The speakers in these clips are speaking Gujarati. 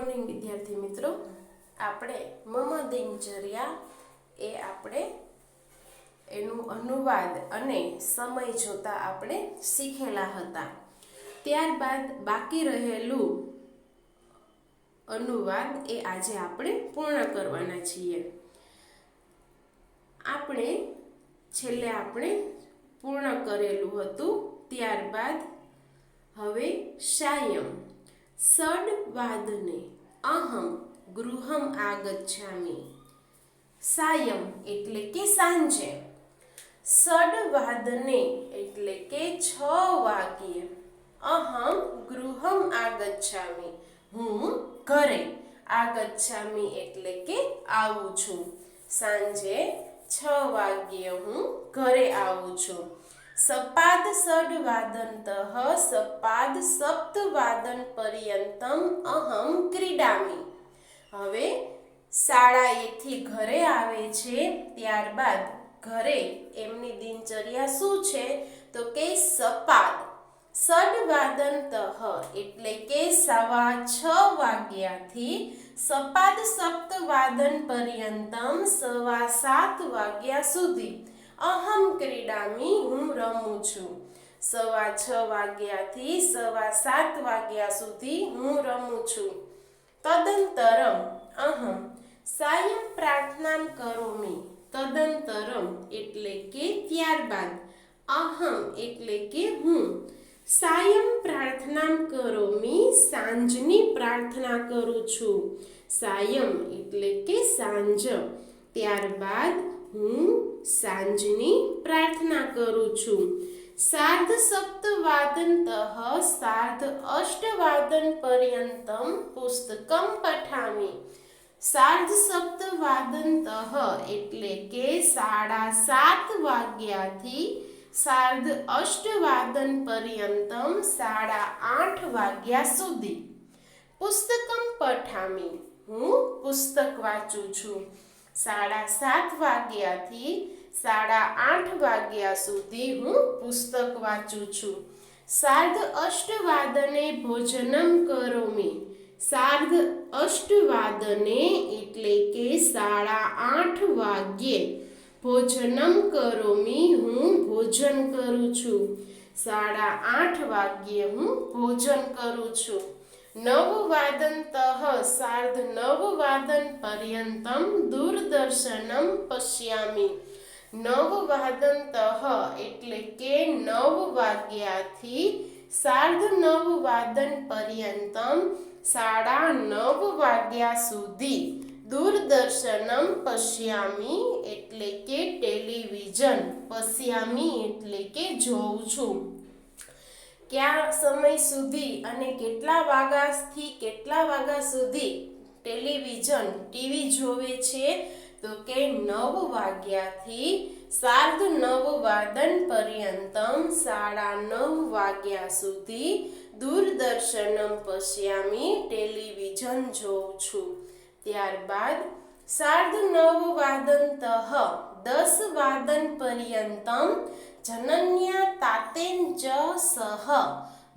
મોર્નિંગ વિદ્યાર્થી મિત્રો. આપણે મમ દિનચર્યા એ આપણે એનું અનુવાદ અને સમય જોતા આપણે શીખેલા હતા. ત્યારબાદ બાકી રહેલું અનુવાદ એ આજે આપણે પૂર્ણ કરવાના છીએ. આપણે છેલ્લે આપણે પૂર્ણ કરેલું હતું. ત્યારબાદ હવે સાયમ. સડવાદને અહમ ગૃહમ આગચ્છામિ. સાયમ એટલે કે સાંજે. સડવાદને એટલે કે છ વાગ્યે અહમ ગૃહમ આગચ્છામિ. હું ઘરે આગચ્છામિ એટલે કે આવું છું. સાંજે છ વાગ્યે હું ઘરે આવું છું. સપાદ ષડ વાદનતઃ સપાદ સપ્ત વાદન પર્યંતમ અહમ ક્રીડામી. હવે શાળાએથી ઘરે આવે છે, ત્યારબાદ ઘરે એમની દિનચર્યા શું છે? તો કે સપાદ. ષડ વાદનતઃ એટલે કે સવા છ વાગ્યાથી સપાદ સપ્ત વાદન પર્યંતમ સવા સાત વાગ્યા સુધી. અહમ ક્રીડામી હું રમું છું. સવા છ વાગ્યાથી સવા સાત વાગ્યા સુધી હું રમું છું. તદંતરમ અહમ સાયમ પ્રાર્થના કરોમી. તદંતરમ એટલે કે ત્યારબાદ. અહમ એટલે કે હું. સાયમ પ્રાર્થના કરોમી સાંજની પ્રાર્થના કરું છું. સાયમ એટલે કે સાંજ. ત્યારબાદ હું સાંજની પ્રાર્થના કરું છું. સાર્ધ સપ્તવાદનતઃ સાર્ધ અષ્ટવાદન પર્યંતમ પુસ્તકમ પઠામી. સાર્ધ સપ્તવાદનતઃ એટલે કે સાડા સાત વાગ્યાથી સાર્ધ અષ્ટવાદન પર્યંતમ સાડા આઠ વાગ્યા સુધી. પુસ્તકમ પઠામી. હું પુસ્તક વાંચું છું. સાડા સાત વાગ્યાથી સાડા આઠ વાગ્યા સુધી હું પુસ્તક વાંચું છું. સાર્ધ અષ્ટવાદને ભોજનમ કરોમી. સાર્ધ અષ્ટવાદને એટલે કે સાડા આઠ વાગ્યે ભોજનમ કરોમી હું ભોજન કરું છું. સાડા આઠ વાગ્યે હું ભોજન કરું છું. નવ સાર્ધ નવવાદન પર્યંતમ દૂરદર્શનમ પશ્યામી નવવાદનતઃ એટલે કે નવ વાગ્યાથી સાર્ધ નવ વાદન પર્યંતમ સાડા નવ વાગ્યા સુધી દૂરદર્શનમ પશ્યામી એટલે કે ટેલિવિઝન પશ્યામી એટલે કે જોઉં છું કયા સમય સુધી અને કેટલા વાગ્યાથી કેટલા વાગ્યા સુધી ટેલિવિઝન ટીવી જોવે છે? તો કે નવ વાગ્યાથી સાર્ધ નવ વાદન પર્યંતમ સાડા નવ વાગ્યા સુધી દૂરદર્શનમ પશ્યામી ટેલિવિઝન જોઉં છું. ત્યારબાદ સાર્ધ નવ વાદન તહ દસ વાદન પર્યંતમ જનન્યા તાતેન ચ સહ.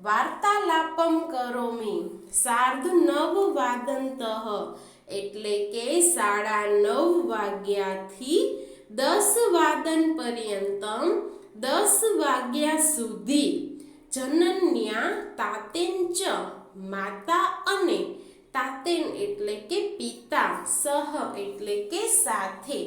વાર્તાલાપમ કરોમી. સાર્ધ નવ વાદનતઃ એટલે કે સાડા નવ વાગ્યાથી દસ વાદન પર્યંતમ દસ વાગ્યા સુધી. જનન્યા તાતેન ચ માતા અને તાતેન એટલે કે પિતા, સહ એટલે કે સાથે.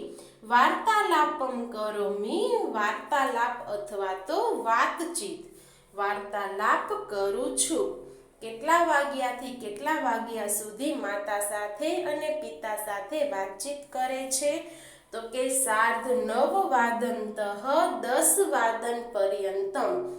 વાર્તાલાપમ કરોમી વાર્તાલાપ અથવા તો વાતચીત. વાર્તાલાપ કરું છું. કેટલા વાગ્યાથી કેટલા વાગ્યા સુધી માતા સાથે અને પિતા સાથે વાતચીત કરે છે? તો કે સાર્ધ નવ વાદનતઃ દસ વાદન પર્યંતમ.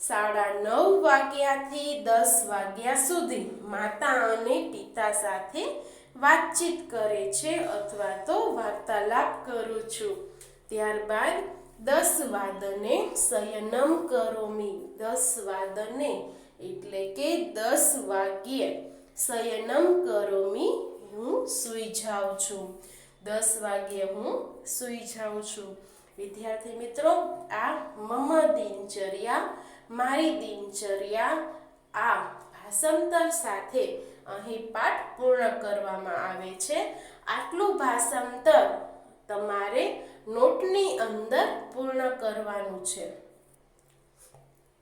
સાડા નવ વાગ્યાથી દસ વાગ્યા સુધી માતા અને પિતા સાથે વાતચીત કરે છે અથવા તો વાર્તાલાપ કરું છું. ત્યારબાદ દસ વાદને શયનમ કરોમી દસ વાદને એટલે કે દસ વાગ્યે શયનમ કરોમી હું સૂઈ જાઉં છું. દસ વાગ્યે હું સૂઈ જાઉં છું. વિદ્યાર્થી મિત્રો, આ મમ દિનચર્યા, મારી દિનચર્યા, આ ભાષાંતર સાથે અહીં પાઠ પૂર્ણ કરવામાં આવે છે. આટલું ભાષાંતર તમારે નોટની અંદર પૂર્ણ કરવાનું છે.